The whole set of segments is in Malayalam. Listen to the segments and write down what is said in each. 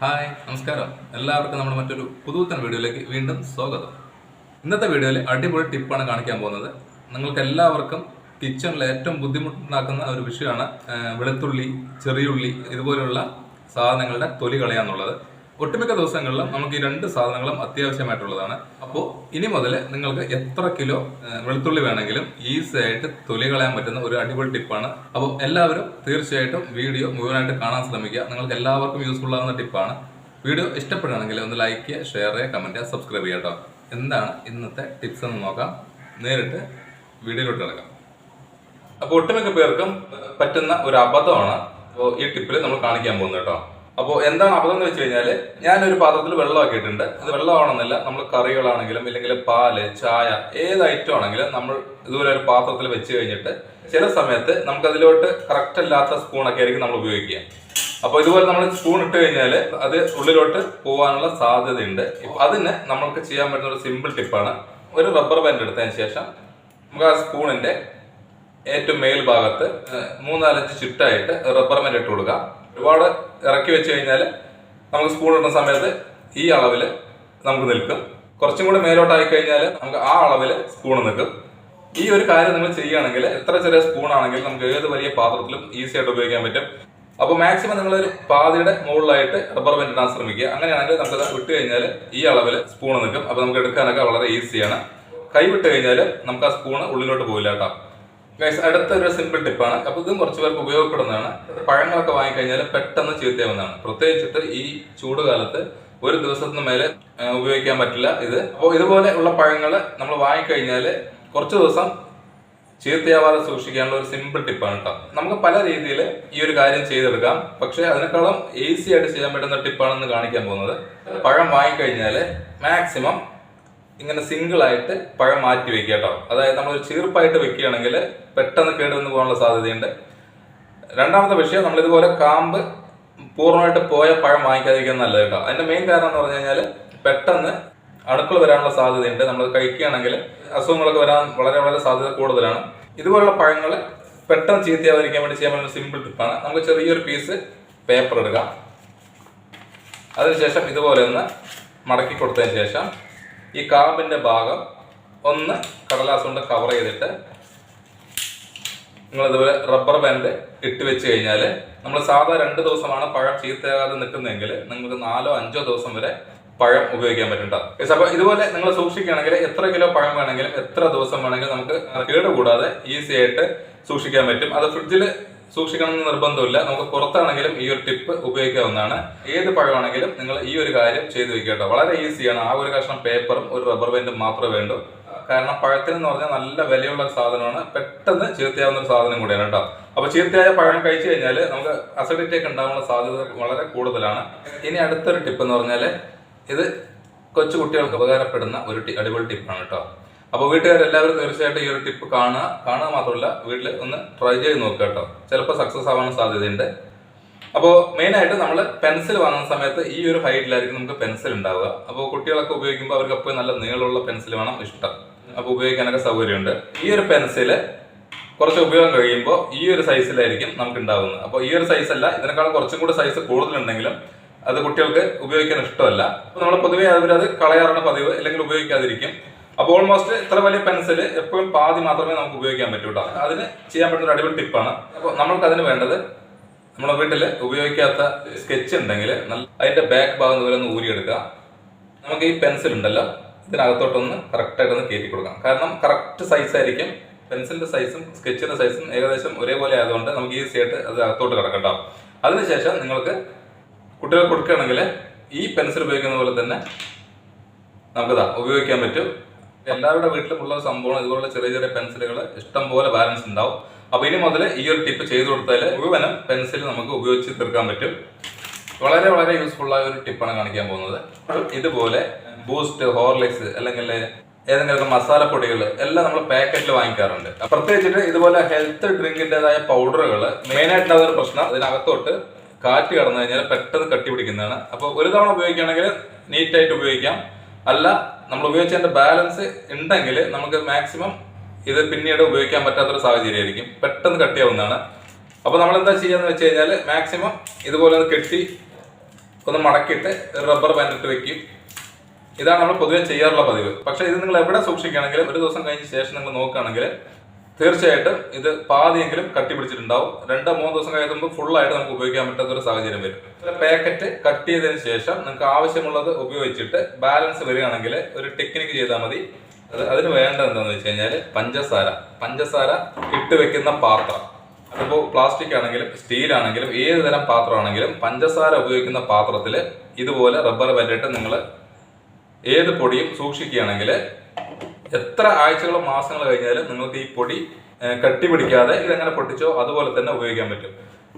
ഹായ് നമസ്കാരം. എല്ലാവർക്കും നമ്മുടെ മറ്റൊരു പുതുത്തൻ വീഡിയോയിലേക്ക് വീണ്ടും സ്വാഗതം. ഇന്നത്തെ വീഡിയോയിൽ അടിപൊളി ടിപ്പാണ് കാണിക്കാൻ പോകുന്നത്. നിങ്ങൾക്ക് എല്ലാവർക്കും കിച്ചണിൽ ഏറ്റവും ബുദ്ധിമുട്ടുണ്ടാക്കുന്ന ഒരു വിഷയമാണ് വെളുത്തുള്ളി ചെറിയുള്ളി ഇതുപോലെയുള്ള സാധനങ്ങളുടെ തൊലി കളയാന്നുള്ളത്. ഒട്ടുമിക്ക ദിവസങ്ങളിലും നമുക്ക് ഈ രണ്ട് സാധനങ്ങളും അത്യാവശ്യമായിട്ടുള്ളതാണ്. അപ്പോൾ ഇനി മുതൽ നിങ്ങൾക്ക് എത്ര കിലോ വെളുത്തുള്ളി വേണമെങ്കിലും ഈസി ആയിട്ട് തൊലി കളയാൻ പറ്റുന്ന ഒരു അടിപൊളി ടിപ്പാണ്. അപ്പോൾ എല്ലാവരും തീർച്ചയായിട്ടും വീഡിയോ മുഴുവനായിട്ട് കാണാൻ ശ്രമിക്കുക. നിങ്ങൾക്ക് എല്ലാവർക്കും യൂസ്ഫുൾ ആകുന്ന ടിപ്പാണ്. വീഡിയോ ഇഷ്ടപ്പെടുകയാണെങ്കിൽ ഒന്ന് ലൈക്ക് ചെയ്യുക ഷെയർ ചെയ്യുക കമന്റ് ചെയ്യുക സബ്സ്ക്രൈബ് ചെയ്യുക കേട്ടോ എന്താണ് ഇന്നത്തെ ടിപ്സ് എന്ന് നോക്കാം. നേരിട്ട് വീഡിയോയിലോട്ട് കിടക്കാം. അപ്പോൾ ഒട്ടുമിക്ക പേർക്കും പറ്റുന്ന ഒരു അബദ്ധമാണ്. അപ്പോൾ ഈ ടിപ്പിൽ നമ്മൾ കാണിക്കാൻ പോകുന്നത് കേട്ടോ അപ്പോൾ എന്താണ് അബദ്ധം എന്ന് വെച്ച് കഴിഞ്ഞാൽ ഞാനൊരു പാത്രത്തിൽ വെള്ളം ആക്കിയിട്ടുണ്ട് അത് വെള്ളമാണെന്നില്ല നമ്മൾ കറികളാണെങ്കിലും ഇല്ലെങ്കിൽ പാൽ ചായ ഏത് ഐറ്റം ആണെങ്കിലും നമ്മൾ ഇതുപോലെ ഒരു പാത്രത്തിൽ വെച്ച് കഴിഞ്ഞിട്ട് ചില സമയത്ത് നമുക്ക് അതിലോട്ട് കറക്റ്റ് അല്ലാത്ത സ്പൂണൊക്കെ ആയിരിക്കും നമ്മൾ ഉപയോഗിക്കുക. അപ്പോൾ ഇതുപോലെ നമ്മൾ സ്പൂൺ ഇട്ട് കഴിഞ്ഞാൽ അത് ഉള്ളിലോട്ട് പോകാനുള്ള സാധ്യതയുണ്ട്. അതിന് നമ്മൾക്ക് ചെയ്യാൻ പറ്റുന്ന ഒരു സിമ്പിൾ ടിപ്പാണ് ഒരു റബ്ബർ ബാൻഡ് എടുത്തതിന് ശേഷം നമുക്ക് ആ സ്പൂണിന്റെ ഏറ്റവും മേൽ ഭാഗത്ത് ഏഹ്, മൂന്നാലഞ്ച് ചുറ്റായിട്ട് റബ്ബർ ബാൻഡ് ഇട്ട് കൊടുക്കുക ഒരുപാട് ഇറക്കി വെച്ച് കഴിഞ്ഞാൽ നമുക്ക് സ്പൂൺ ഇടുന്ന സമയത്ത് ഈ അളവിൽ നമുക്ക് നിൽക്കും. കുറച്ചും കൂടി മേലോട്ടായി കഴിഞ്ഞാൽ നമുക്ക് ആ അളവിൽ സ്പൂൺ നിൽക്കും. ഈ ഒരു കാര്യം നിങ്ങൾ ചെയ്യുകയാണെങ്കിൽ എത്ര ചെറിയ സ്പൂൺ ആണെങ്കിലും നമുക്ക് ഏത് വലിയ പാത്രത്തിലും ഈസി ആയിട്ട് ഉപയോഗിക്കാൻ പറ്റും. അപ്പോൾ മാക്സിമം നിങ്ങൾ ഒരു പാതിയുടെ മുകളിലായിട്ട് റബ്ബർ ബാൻഡ് ഇടാൻ ശ്രമിക്കുക. അങ്ങനെയാണെങ്കിൽ നമുക്കത് വിട്ട് കഴിഞ്ഞാൽ ഈ അളവിൽ സ്പൂൺ നിൽക്കും. അപ്പോൾ നമുക്ക് എടുക്കാനൊക്കെ വളരെ ഈസിയാണ് കൈ വിട്ട് കഴിഞ്ഞാൽ നമുക്ക് ആ സ്പൂൺ ഉള്ളിലോട്ട് പോകില്ല കേട്ടോ. ഗൈസ് അടുത്ത ഒരു സിമ്പിൾ ടിപ്പാണ് അപ്പോൾ ഇതും കുറച്ച് പേർക്ക് ഉപയോഗപ്പെടുന്നതാണ്. പഴങ്ങളൊക്കെ വാങ്ങിക്കഴിഞ്ഞാൽ പെട്ടെന്ന് ചീത്തയാവുന്നതാണ്. പ്രത്യേകിച്ചിട്ട് ഈ ചൂട് കാലത്ത് ഒരു ദിവസത്തിന് മേലെ ഉപയോഗിക്കാൻ പറ്റില്ല ഇത്. അപ്പോൾ ഇതുപോലെ ഉള്ള പഴങ്ങൾ നമ്മൾ വാങ്ങിക്കഴിഞ്ഞാൽ കുറച്ച് ദിവസം ചീത്തയാവാതെ സൂക്ഷിക്കാനുള്ള ഒരു സിമ്പിൾ ടിപ്പാണ് കേട്ടോ നമുക്ക് പല രീതിയിൽ ഈ ഒരു കാര്യം ചെയ്തെടുക്കാം. പക്ഷേ അതിനേക്കാളും ഈസി ആയിട്ട് ചെയ്യാൻ പറ്റുന്ന ടിപ്പാണെന്ന് കാണിക്കാൻ പോകുന്നത്. പഴം വാങ്ങിക്കഴിഞ്ഞാൽ മാക്സിമം ഇങ്ങനെ സിംഗിൾ ആയിട്ട് പഴം മാറ്റി വെക്കുക കേട്ടോ. അതായത് നമ്മൾ ഒരു ചീർപ്പായിട്ട് വെക്കുകയാണെങ്കിൽ പെട്ടെന്ന് കേടുവന്ന് പോകാനുള്ള സാധ്യതയുണ്ട്. രണ്ടാമത്തെ വിഷയം നമ്മളിതുപോലെ കാമ്പ് പൂർണമായിട്ട് പോയ പഴം വാങ്ങിക്കാതിരിക്കുന്നത് നല്ലത് കേട്ടോ. അതിന്റെ മെയിൻ കാരണം എന്ന് പറഞ്ഞു കഴിഞ്ഞാൽ പെട്ടെന്ന് അണുക്കൾ വരാനുള്ള സാധ്യതയുണ്ട്. നമ്മൾ കഴിക്കുകയാണെങ്കിൽ അസുഖങ്ങളൊക്കെ വരാൻ വളരെ വളരെ സാധ്യത കൂടുതലാണ്. ഇതുപോലുള്ള പഴങ്ങൾ പെട്ടെന്ന് ചീത്തയാവാതിരിക്കാൻ വേണ്ടി ചെയ്യാൻ പറ്റുന്ന സിമ്പിൾ ടിപ്പാണ് നമുക്ക് ചെറിയൊരു പീസ് പേപ്പർ എടുക്കാം അതിനുശേഷം ഇതുപോലെ ഒന്ന് മടക്കി കൊടുത്തതിന് ശേഷം ഈ കാമ്പിന്റെ ഭാഗം ഒന്ന് കടലാസ് കൊണ്ട് കവർ ചെയ്തിട്ട് നിങ്ങൾ ഇതുപോലെ റബ്ബർ ബാൻഡ് ഇട്ട് വെച്ച് കഴിഞ്ഞാൽ നമ്മൾ സാധാ രണ്ട് ദിവസമാണ് പഴം ചീത്തയാകാതെ നിൽക്കുന്നതെങ്കിൽ നിങ്ങൾക്ക് നാലോ അഞ്ചോ ദിവസം വരെ പഴം ഉപയോഗിക്കാൻ പറ്റും അപ്പോൾ ഇതുപോലെ നിങ്ങൾ സൂക്ഷിക്കുകയാണെങ്കിൽ എത്ര കിലോ പഴം വേണമെങ്കിലും എത്ര ദിവസം വേണമെങ്കിലും നമുക്ക് കേടുകൂടാതെ ഈസി ആയിട്ട് സൂക്ഷിക്കാൻ പറ്റും. അത് ഫ്രിഡ്ജിൽ സൂക്ഷിക്കണം എന്ന് നിർബന്ധമില്ല. നമുക്ക് പുറത്താണെങ്കിലും ഈ ഒരു ടിപ്പ് ഉപയോഗിക്കാവുന്നതാണ്. ഏത് പഴമാണെങ്കിലും നിങ്ങൾ ഈ ഒരു കാര്യം ചെയ്തു വെക്കുക വളരെ ഈസിയാണ്. ആ ഒരു കഷ്ണം പേപ്പറും ഒരു റബ്ബർ ബാൻഡും മാത്രമേ വേണ്ടൂ. കാരണം പഴത്തിന് എന്ന് പറഞ്ഞാൽ നല്ല വിലയുള്ള സാധനമാണ്. പെട്ടെന്ന് ചീർത്തയാവുന്ന ഒരു സാധനം കൂടിയാണ് കേട്ടോ. അപ്പൊ ചീർത്തയായ പഴം കഴിച്ചു കഴിഞ്ഞാൽ നമുക്ക് അസിഡിറ്റി ഒക്കെ ഉണ്ടാകാനുള്ള സാധ്യത വളരെ കൂടുതലാണ്. ഇനി അടുത്തൊരു ടിപ്പ് എന്ന് പറഞ്ഞാൽ ഇത് കൊച്ചു കുട്ടികൾക്ക് ഉപകാരപ്പെടുന്ന ഒരു അടിപൊളി ടിപ്പാണ് കേട്ടോ. അപ്പോൾ വീട്ടുകാരെല്ലാവരും തീർച്ചയായിട്ടും ഈ ഒരു ടിപ്പ് കാണുക. കാണുക മാത്രമല്ല വീട്ടിൽ ഒന്ന് ട്രൈ ചെയ്ത് നോക്കുക കേട്ടോ. ചിലപ്പോൾ സക്സസ് ആവാൻ സാധ്യതയുണ്ട്. അപ്പോൾ മെയിനായിട്ട് നമ്മൾ പെൻസിൽ വാങ്ങുന്ന സമയത്ത് ഈ ഒരു ഹൈറ്റിലായിരിക്കും നമുക്ക് പെൻസിൽ ഉണ്ടാവുക. അപ്പോൾ കുട്ടികളൊക്കെ ഉപയോഗിക്കുമ്പോൾ അവർക്ക് അപ്പോൾ നല്ല നീളമുള്ള പെൻസിൽ വേണം ഇഷ്ടം. അപ്പോൾ ഉപയോഗിക്കാനൊക്കെ സൗകര്യമുണ്ട്. ഈ ഒരു പെൻസിൽ കുറച്ച് ഉപയോഗം കഴിയുമ്പോൾ ഈ ഒരു സൈസിലായിരിക്കും നമുക്ക് ഉണ്ടാവുന്നത്. അപ്പോൾ ഈ ഒരു സൈസ് അല്ല ഇതിനേക്കാളും കുറച്ചും കൂടി സൈസ് കൂടുതലുണ്ടെങ്കിലും അത് കുട്ടികൾക്ക് ഉപയോഗിക്കാൻ ഇഷ്ടമല്ല. അപ്പോൾ നമ്മൾ പൊതുവേ അവരത് കളയാറാണ് പതിവ് അല്ലെങ്കിൽ ഉപയോഗിക്കാതിരിക്കും. അപ്പോൾ ഓൾമോസ്റ്റ് ഇത്ര വലിയ പെൻസിൽ എപ്പോഴും പാതി മാത്രമേ നമുക്ക് ഉപയോഗിക്കാൻ പറ്റൂ കേട്ടോ അതിന് ചെയ്യാൻ പറ്റുന്ന ഒരു അടിപൊളി ടിപ്പാണ് അപ്പോൾ നമ്മൾക്ക് അതിന് വേണ്ടത് നമ്മുടെ വീട്ടിൽ ഉപയോഗിക്കാത്ത സ്കെച്ച് ഉണ്ടെങ്കിൽ നല്ല അതിന്റെ ബാക്ക് ഭാഗം ഇതുപോലെ ഒന്ന് ഊരിയെടുക്കുക. നമുക്ക് ഈ പെൻസിൽ ഉണ്ടല്ലോ ഇതിനകത്തോട്ടൊന്ന് കറക്റ്റായിട്ടൊന്ന് കയറ്റി കൊടുക്കാം. കാരണം കറക്റ്റ് സൈസ് ആയിരിക്കും. പെൻസിലിന്റെ സൈസും സ്കെച്ചിന്റെ സൈസും ഏകദേശം ഒരേപോലെ ആയതുകൊണ്ട് നമുക്ക് ഈസി ആയിട്ട് അത് അകത്തോട്ട് കിടക്കട്ടോ അതിനുശേഷം നിങ്ങൾക്ക് കുട്ടികൾ കൊടുക്കുകയാണെങ്കിൽ ഈ പെൻസിൽ ഉപയോഗിക്കുന്ന പോലെ തന്നെ നമുക്കിതാ ഉപയോഗിക്കാൻ പറ്റും. എല്ലാവരുടെ വീട്ടിലും ഉള്ള സംഭവം ഇതുപോലുള്ള ചെറിയ ചെറിയ പെൻസിലുകൾ ഇഷ്ടം പോലെ ബാലൻസ് ഉണ്ടാവും. അപ്പൊ ഇനി മുതൽ ഈ ഒരു ടിപ്പ് ചെയ്തു കൊടുത്താൽ മുഴുവനും പെൻസിൽ നമുക്ക് ഉപയോഗിച്ച് തീർക്കാൻ പറ്റും. വളരെ വളരെ യൂസ്ഫുൾ ആയ ഒരു ടിപ്പാണ് കാണിക്കാൻ പോകുന്നത്. ഇതുപോലെ ബൂസ്റ്റ് ഹോർലിക്സ് അല്ലെങ്കിൽ ഏതെങ്കിലും മസാലപ്പൊടികൾ എല്ലാം നമ്മൾ പാക്കറ്റിൽ വാങ്ങിക്കാറുണ്ട്. പ്രത്യേകിച്ചിട്ട് ഇതുപോലെ ഹെൽത്ത് ഡ്രിങ്കിന്റെതായ പൗഡറുകൾ മെയിൻ ആയിട്ടുള്ള ഒരു പ്രശ്നം അതിനകത്തോട്ട് കാറ്റ് കടന്നു കഴിഞ്ഞാൽ പെട്ടെന്ന് കട്ടി പിടിക്കുന്നതാണ് അപ്പോൾ ഒരു തവണ ഉപയോഗിക്കുകയാണെങ്കിൽ നീറ്റായിട്ട് ഉപയോഗിക്കാം. അല്ല നമ്മൾ ഉപയോഗിച്ചതിന്റെ ബാലൻസ് ഉണ്ടെങ്കിൽ നമുക്ക് മാക്സിമം ഇത് പിന്നീട് ഉപയോഗിക്കാൻ പറ്റാത്തൊരു സാഹചര്യമായിരിക്കും. പെട്ടെന്ന് കട്ടിയാവുന്നതാണ് അപ്പോൾ നമ്മൾ എന്താ ചെയ്യാന്ന് വെച്ച് കഴിഞ്ഞാൽ മാക്സിമം ഇതുപോലെ ഒന്ന് കെട്ടി ഒന്ന് മടക്കിയിട്ട് റബ്ബർ ബാൻഡിട്ട് വെക്കും. ഇതാണ് നമ്മൾ പൊതുവെ ചെയ്യാറുള്ള പതിവ്. പക്ഷെ ഇത് നിങ്ങൾ എവിടെ സൂക്ഷിക്കുകയാണെങ്കിലും ഒരു ദിവസം കഴിഞ്ഞ ശേഷം നിങ്ങൾ നോക്കുകയാണെങ്കിൽ തീർച്ചയായിട്ടും ഇത് പാതിയെങ്കിലും കട്ടി പിടിച്ചിട്ടുണ്ടാവും രണ്ടോ മൂന്നോ ദിവസം കഴിയുമ്പോൾ ഫുൾ ആയിട്ട് നമുക്ക് ഉപയോഗിക്കാൻ പറ്റാത്ത ഒരു സാഹചര്യം വരും. പാക്കറ്റ് കട്ട് ചെയ്തതിന് ശേഷം നിങ്ങൾക്ക് ആവശ്യമുള്ളത് ഉപയോഗിച്ചിട്ട് ബാലൻസ് വരികയാണെങ്കിൽ ഒരു ടെക്നിക്ക് ചെയ്താൽ മതി. അത് അതിന് വേണ്ടത് എന്താണെന്ന് വെച്ച് കഴിഞ്ഞാൽ പഞ്ചസാര. പഞ്ചസാര ഇട്ട് വെക്കുന്ന പാത്രം. അതിപ്പോൾ പ്ലാസ്റ്റിക് ആണെങ്കിലും സ്റ്റീൽ ആണെങ്കിലും ഏത് തരം പാത്രമാണെങ്കിലും പഞ്ചസാര ഉപയോഗിക്കുന്ന പാത്രത്തിൽ ഇതുപോലെ റബ്ബർ ബാൻഡിട്ട് നിങ്ങൾ ഏത് പൊടിയും സൂക്ഷിക്കുകയാണെങ്കിൽ എത്ര ആഴ്ചകളോ മാസങ്ങൾ കഴിഞ്ഞാലും നിങ്ങൾക്ക് ഈ പൊടി കട്ടി പിടിക്കാതെ ഇതെങ്ങനെ പൊട്ടിച്ചോ അതുപോലെ തന്നെ ഉപയോഗിക്കാൻ പറ്റും.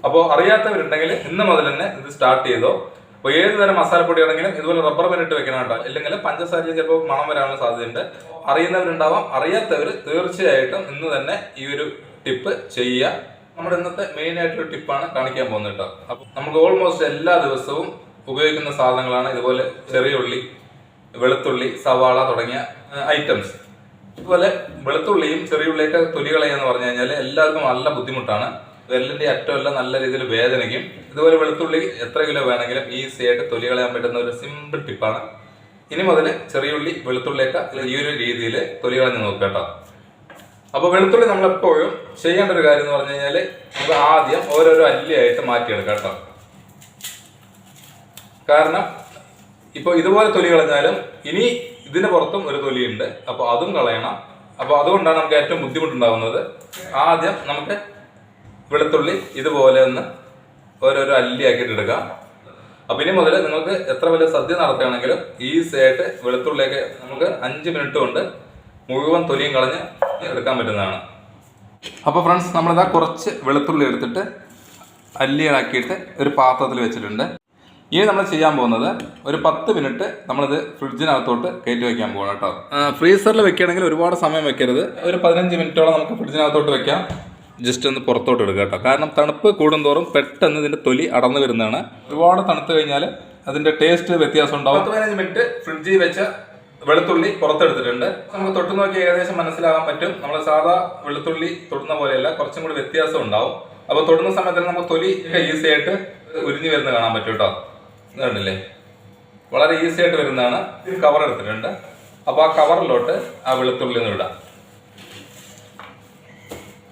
അപ്പോൾ അറിയാത്തവരുണ്ടെങ്കിൽ ഇന്ന് മുതൽ തന്നെ ഇത് സ്റ്റാർട്ട് ചെയ്തോ. അപ്പോൾ ഏത് തരം മസാലപ്പൊടി ആണെങ്കിലും ഇതുപോലെ റബ്ബർ ഇട്ട് വെക്കണം കേട്ടോ ഇല്ലെങ്കിൽ പഞ്ചസാരയിൽ ചിലപ്പോൾ മണം വരാനുള്ള സാധ്യതയുണ്ട്. അറിയുന്നവരുണ്ടാവാം. അറിയാത്തവർ തീർച്ചയായിട്ടും ഇന്ന് തന്നെ ഈ ഒരു ടിപ്പ് ചെയ്യുക. നമ്മുടെ ഇന്നത്തെ മെയിൻ ആയിട്ടൊരു ടിപ്പാണ് കാണിക്കാൻ പോകുന്നത് കേട്ടോ. അപ്പോൾ നമുക്ക് ഓൾമോസ്റ്റ് എല്ലാ ദിവസവും ഉപയോഗിക്കുന്ന സാധനങ്ങളാണ് ഇതുപോലെ ചെറിയ ഉള്ളി വെളുത്തുള്ളി സവാള തുടങ്ങിയ ഐറ്റംസ് ഇതുപോലെ വെളുത്തുള്ളിയും ചെറിയുള്ളിയൊക്കെ തൊലി കളയാന്ന് പറഞ്ഞു കഴിഞ്ഞാൽ എല്ലാവർക്കും നല്ല ബുദ്ധിമുട്ടാണ്. വെല്ലിന്റെ അറ്റമെല്ലാം നല്ല രീതിയിൽ വേദനയ്ക്കും ഇതുപോലെ വെളുത്തുള്ളി എത്ര കിലോ വേണമെങ്കിലും ഈസി ആയിട്ട് തൊലി കളയാൻ പറ്റുന്ന ഒരു സിമ്പിൾ ടിപ്പാണ് ഇനി മുതൽ ചെറിയുള്ളി വെളുത്തുള്ളിയൊക്കെ ഈ ഒരു രീതിയിൽ തൊലി കളഞ്ഞ് നോക്കുക കേട്ടോ. അപ്പൊ വെളുത്തുള്ളി നമ്മൾ എപ്പോഴും ചെയ്യേണ്ട ഒരു കാര്യം എന്ന് പറഞ്ഞു കഴിഞ്ഞാൽ നമുക്ക് ആദ്യം ഓരോരോ അല്ലിയായിട്ട് മാറ്റിയെടുക്കാം കേട്ടോ. കാരണം ഇപ്പൊ ഇതുപോലെ തൊലി കളഞ്ഞാലും ഇനി ഇതിന് പുറത്തും ഒരു തൊലിയുണ്ട്. അപ്പോൾ അതും കളയണം. അപ്പോൾ അതുകൊണ്ടാണ് നമുക്ക് ഏറ്റവും ബുദ്ധിമുട്ടുണ്ടാകുന്നത് ആദ്യം നമുക്ക് വെളുത്തുള്ളി ഇതുപോലെ ഒന്ന് ഓരോരോ അല്ലിയാക്കിയിട്ട് എടുക്കാം അപ്പൊ ഇനി മുതൽ നിങ്ങൾക്ക് എത്ര വലിയ സദ്യ നടത്തുകയാണെങ്കിലും ഈസി ആയിട്ട് വെളുത്തുള്ളിയൊക്കെ നമുക്ക് അഞ്ച് മിനിറ്റ് കൊണ്ട് മുഴുവൻ തൊലിയും കളഞ്ഞ് എടുക്കാൻ പറ്റുന്നതാണ്. അപ്പോൾ ഫ്രണ്ട്സ് നമ്മളിതാ കുറച്ച് വെളുത്തുള്ളി എടുത്തിട്ട് അല്ലികളാക്കിയിട്ട് ഒരു പാത്രത്തിൽ വെച്ചിട്ടുണ്ട്. ഇനി നമ്മൾ ചെയ്യാൻ പോകുന്നത് ഒരു പത്ത് മിനിറ്റ് നമ്മളിത് ഫ്രിഡ്ജിനകത്തോട്ട് കയറ്റി വെക്കാൻ പോകണം കേട്ടോ. ഫ്രീസറിൽ വെക്കുകയാണെങ്കിൽ ഒരുപാട് സമയം വെക്കരുത്. ഒരു പതിനഞ്ച് മിനിറ്റോളം നമുക്ക് ഫ്രിഡ്ജിനകത്തോട്ട് വെക്കാം. ജസ്റ്റ് ഒന്ന് പുറത്തോട്ട് എടുക്കുക കേട്ടോ. കാരണം തണുപ്പ് കൂടുന്തോറും പെട്ടെന്ന് ഇതിന്റെ തൊലി അടന്നു വരുന്നതാണ്. ഒരുപാട് തണുത്ത് കഴിഞ്ഞാൽ അതിന്റെ ടേസ്റ്റ് വ്യത്യാസം ഉണ്ടാവും. പത്ത് പതിനഞ്ച് മിനിറ്റ് ഫ്രിഡ്ജിൽ വെച്ച വെളുത്തുള്ളി പുറത്തെടുത്തിട്ടുണ്ട്. നമുക്ക് തൊട്ട് നോക്കി ഏകദേശം മനസ്സിലാകാൻ പറ്റും. നമ്മൾ സാധാ വെളുത്തുള്ളി തൊടുന്ന പോലെയല്ല കുറച്ചും കൂടി വ്യത്യാസം ഉണ്ടാവും. അപ്പോൾ തൊടുന്ന സമയത്ത് നമുക്ക് തൊലി ഈസി ആയിട്ട് ഉരിഞ്ഞു വരുന്ന കാണാൻ പറ്റും കേട്ടോ. കണ്ടില്ലേ? വളരെ ഈസി ആയിട്ട് വരുന്നതാണ്. കവർ എടുത്തിട്ടുണ്ട്. അപ്പോൾ ആ കവറിലോട്ട് ആ വെളുത്തുള്ളി ഒന്ന് ഇടാം.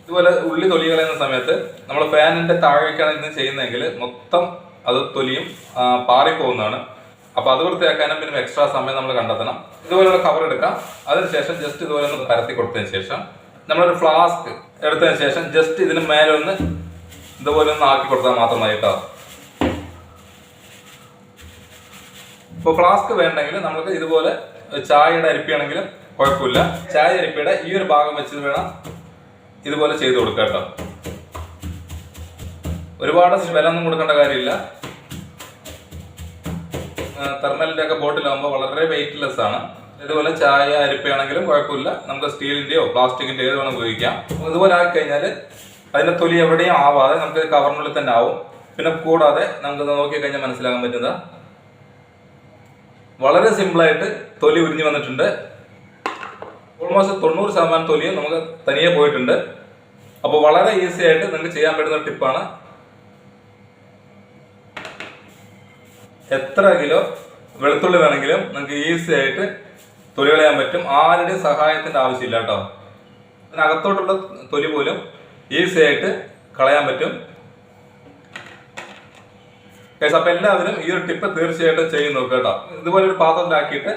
ഇതുപോലെ ഉള്ളി തൊലി കളയുന്ന സമയത്ത് നമ്മൾ ഫാനിന്റെ താഴേക്കാണ് ഇന്ന് ചെയ്യുന്നതെങ്കിൽ മൊത്തം അത് തൊലിയും പാറിപ്പോകുന്നതാണ്. അപ്പോൾ അത് വൃത്തിയാക്കാനും പിന്നെ എക്സ്ട്രാ സമയം നമ്മൾ കണ്ടെത്തണം. ഇതുപോലെയുള്ള കവർ എടുക്കാം. അതിനുശേഷം ജസ്റ്റ് ഇതുപോലെ ഒന്ന് പരത്തി കൊടുത്തതിന് ശേഷം നമ്മളൊരു ഫ്ലാസ്ക് എടുത്തതിന് ശേഷം ജസ്റ്റ് ഇതിന് മേലെ ഒന്ന് ഇതുപോലെ ഒന്ന് ആക്കി കൊടുത്താൽ മാത്രം ഇപ്പോൾ ഫ്ലാസ്ക് വേണ്ടെങ്കിൽ നമുക്ക് ഇതുപോലെ ചായയുടെ അരിപ്പിയാണെങ്കിലും കുഴപ്പമില്ല. ചായ അരിപ്പിയുടെ ഈ ഒരു ഭാഗം വെച്ച് വേണം ഇതുപോലെ ചെയ്ത് കൊടുക്കുക കേട്ടോ. ഒരുപാട് വിലൊന്നും കൊടുക്കേണ്ട കാര്യമില്ല. തെർമലിന്റെ ഒക്കെ ബോട്ടിലാകുമ്പോൾ വളരെ വെയിറ്റ്ലെസ് ആണ്. ഇതുപോലെ ചായ അരിപ്പയാണെങ്കിലും കുഴപ്പമില്ല. നമുക്ക് സ്റ്റീലിന്റെയോ പ്ലാസ്റ്റിക്കിന്റെയോ വേണം ഉപയോഗിക്കാം. ഇതുപോലെ ആക്കി കഴിഞ്ഞാൽ അതിന്റെ തൊലി എവിടെയും ആവാതെ നമുക്ക് കവറിനുള്ളിൽ തന്നെ ആവും. പിന്നെ കൂടാതെ നമുക്ക് നോക്കി കഴിഞ്ഞാൽ മനസ്സിലാക്കാൻ പറ്റുന്നത് വളരെ സിമ്പിളായിട്ട് തൊലി ഉരിഞ്ഞു വന്നിട്ടുണ്ട്. ഓൾമോസ്റ്റ് തൊണ്ണൂറ് ശതമാനം തൊലിയും നമുക്ക് തനിയെ പോയിട്ടുണ്ട്. അപ്പോൾ വളരെ ഈസി ആയിട്ട് നിങ്ങൾക്ക് ചെയ്യാൻ പറ്റുന്ന ടിപ്പാണ് എത്ര കിലോ വെളുത്തുള്ളി വേണമെങ്കിലും നിങ്ങൾക്ക് ഈസി ആയിട്ട് തൊലി കളയാൻ പറ്റും. ആരുടെയും സഹായത്തിന്റെ ആവശ്യമില്ല കേട്ടോ. അതിനകത്തോട്ടുള്ള തൊലി പോലും ഈസി ആയിട്ട് കളയാൻ പറ്റും. Guys, അപ്പൊ എല്ലാവരും ഈ ഒരു ടിപ്പ് തീർച്ചയായിട്ടും ചെയ്ത് നോക്കുക കേട്ടോ. ഇതുപോലെ ഒരു പാത്രത്തിലാക്കിയിട്ട്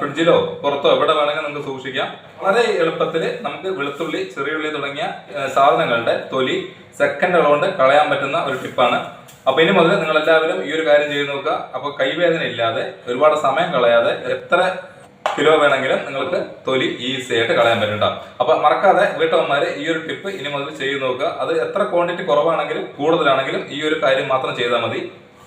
ഫ്രിഡ്ജിലോ പുറത്തോ എവിടെ വേണമെങ്കിൽ നമുക്ക് സൂക്ഷിക്കാം. വളരെ എളുപ്പത്തിൽ നമുക്ക് വെളുത്തുള്ളി ചെറിയുള്ളി തുടങ്ങിയ സാധനങ്ങളുടെ തൊലി സെക്കൻഡ് കൊണ്ട് കളയാൻ പറ്റുന്ന ഒരു ടിപ്പാണ് അപ്പൊ ഇനി മുതൽ നിങ്ങൾ എല്ലാവരും ഈ ഒരു കാര്യം ചെയ്ത് നോക്കുക. അപ്പൊ കൈവേദന ഇല്ലാതെ ഒരുപാട് സമയം കളയാതെ എത്ര കിലോ വേണമെങ്കിലും നിങ്ങൾക്ക് തൊലി ഈസി ആയിട്ട് കളയാൻ പറ്റും അപ്പൊ മറക്കാതെ വീട്ടമ്മമാര് ഈ ഒരു ടിപ്പ് ഇനി മുതൽ ചെയ്ത് നോക്കുക. അത് എത്ര ക്വാണ്ടിറ്റി കുറവാണെങ്കിലും കൂടുതലാണെങ്കിലും ഈ ഒരു കാര്യം മാത്രം ചെയ്താൽ മതി.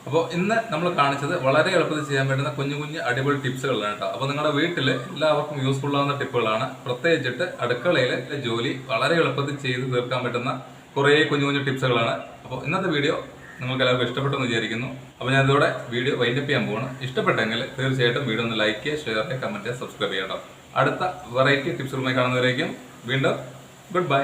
അപ്പോൾ ഇന്ന് നമ്മൾ കാണിച്ചത് വളരെ എളുപ്പത്തിൽ ചെയ്യാൻ പറ്റുന്ന കുഞ്ഞു കുഞ്ഞു അടിപൊളി ടിപ്സുകളാണ് കേട്ടോ. അപ്പോൾ നിങ്ങളുടെ വീട്ടിൽ എല്ലാവർക്കും യൂസ്ഫുൾ ആവുന്ന ടിപ്പുകളാണ്. പ്രത്യേകിച്ചിട്ട് അടുക്കളയിൽ ജോലി വളരെ എളുപ്പത്തിൽ ചെയ്ത് തീർക്കാൻ പറ്റുന്ന കുറേ കുഞ്ഞു കുഞ്ഞു ടിപ്സുകളാണ്. അപ്പോൾ ഇന്നത്തെ വീഡിയോ നിങ്ങൾക്ക് എല്ലാവർക്കും ഇഷ്ടപ്പെട്ടെന്ന് വിചാരിക്കുന്നു. അപ്പോൾ ഞാൻ ഇതോടെ വീഡിയോ വൈൻഡപ്പ് ചെയ്യാൻ പോവാണ്. ഇഷ്ടപ്പെട്ടെങ്കിൽ തീർച്ചയായിട്ടും വീഡിയോ ഒന്ന് ലൈക്ക് ചെയ്യുക ഷെയർ ചെയ്യുക കമന്റ് സബ്സ്ക്രൈബ് ചെയ്യണം അടുത്ത വെറൈറ്റി ടിപ്സുകളുമായി കാണുന്നവരേക്കും വീണ്ടും ഗുഡ് ബൈ